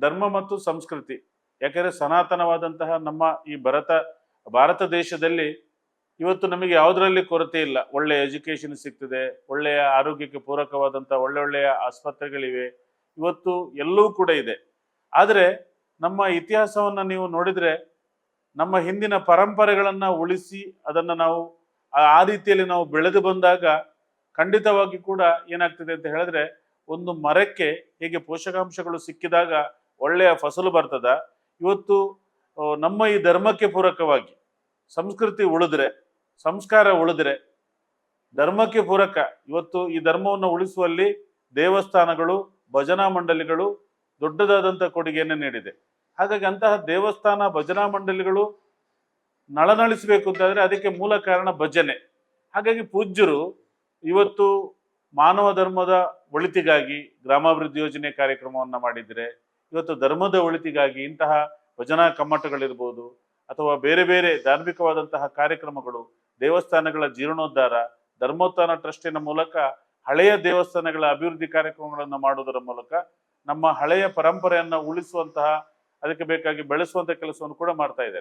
ಧರ್ಮ ಮತ್ತು ಸಂಸ್ಕೃತಿ, ಯಾಕಂದ್ರೆ ಸನಾತನವಾದಂತಹ ನಮ್ಮ ಈ ಭರತ, ಭಾರತ ದೇಶದಲ್ಲಿ ಇವತ್ತು ನಮಗೆ ಯಾವುದರಲ್ಲಿ ಕೊರತೆ ಇಲ್ಲ. ಒಳ್ಳೆಯ ಎಜುಕೇಶನ್ ಸಿಗ್ತದೆ, ಒಳ್ಳೆಯ ಆರೋಗ್ಯಕ್ಕೆ ಪೂರಕವಾದಂಥ ಒಳ್ಳೆ ಒಳ್ಳೆಯ ಆಸ್ಪತ್ರೆಗಳಿವೆ, ಇವತ್ತು ಎಲ್ಲವೂ ಕೂಡ ಇದೆ. ಆದರೆ ನಮ್ಮ ಇತಿಹಾಸವನ್ನು ನೀವು ನೋಡಿದ್ರೆ ನಮ್ಮ ಹಿಂದಿನ ಪರಂಪರೆಗಳನ್ನ ಉಳಿಸಿ ಅದನ್ನು ನಾವು ಆ ರೀತಿಯಲ್ಲಿ ನಾವು ಬೆಳೆದು ಬಂದಾಗ ಖಂಡಿತವಾಗಿ ಕೂಡ ಏನಾಗ್ತದೆ ಅಂತ ಹೇಳಿದ್ರೆ ಒಂದು ಮರಕ್ಕೆ ಹೇಗೆ ಪೋಷಕಾಂಶಗಳು ಸಿಕ್ಕಿದಾಗ ಒಳ್ಳೆಯ ಫಸಲು ಬರ್ತದ. ಇವತ್ತು ನಮ್ಮ ಈ ಧರ್ಮಕ್ಕೆ ಪೂರಕವಾಗಿ, ಸಂಸ್ಕೃತಿ ಉಳಿದ್ರೆ, ಸಂಸ್ಕಾರ ಉಳಿದ್ರೆ, ಧರ್ಮಕ್ಕೆ ಪೂರಕ, ಇವತ್ತು ಈ ಧರ್ಮವನ್ನು ಉಳಿಸುವಲ್ಲಿ ದೇವಸ್ಥಾನಗಳು, ಭಜನಾ ಮಂಡಳಿಗಳು ದೊಡ್ಡದಾದಂಥ ಕೊಡುಗೆಯನ್ನು ನೀಡಿದೆ. ಹಾಗಾಗಿ ಅಂತಹ ದೇವಸ್ಥಾನ, ಭಜನಾ ಮಂಡಳಿಗಳು ನಳನಳಿಸಬೇಕು ಅಂತಂದರೆ ಅದಕ್ಕೆ ಮೂಲ ಕಾರಣ ಭಜನೆ. ಹಾಗಾಗಿ ಪೂಜ್ಯರು ಇವತ್ತು ಮಾನವ ಧರ್ಮದ ಒಳಿತಿಗಾಗಿ ಗ್ರಾಮಾಭಿವೃದ್ಧಿ ಯೋಜನೆ ಕಾರ್ಯಕ್ರಮವನ್ನು ಮಾಡಿದ್ರೆ ಇವತ್ತು ಧರ್ಮದ ಒಳಿತಿಗಾಗಿ ಇಂತಹ ಭಜನಾ ಕಮ್ಮಟಗಳಿರ್ಬೋದು ಅಥವಾ ಬೇರೆ ಬೇರೆ ಧಾರ್ಮಿಕವಾದಂತಹ ಕಾರ್ಯಕ್ರಮಗಳು, ದೇವಸ್ಥಾನಗಳ ಜೀರ್ಣೋದ್ಧಾರ, ಧರ್ಮೋತ್ಥಾನ ಟ್ರಸ್ಟಿನ ಮೂಲಕ ಹಳೆಯ ದೇವಸ್ಥಾನಗಳ ಅಭಿವೃದ್ಧಿ ಕಾರ್ಯಕ್ರಮಗಳನ್ನು ಮಾಡುವುದರ ಮೂಲಕ ನಮ್ಮ ಹಳೆಯ ಪರಂಪರೆಯನ್ನ ಉಳಿಸುವಂತಹ, ಅದಕ್ಕೆ ಬೇಕಾಗಿ ಬೆಳೆಸುವಂತ ಕೆಲಸವನ್ನು ಕೂಡ ಮಾಡ್ತಾ ಇದ್ದಾರೆ.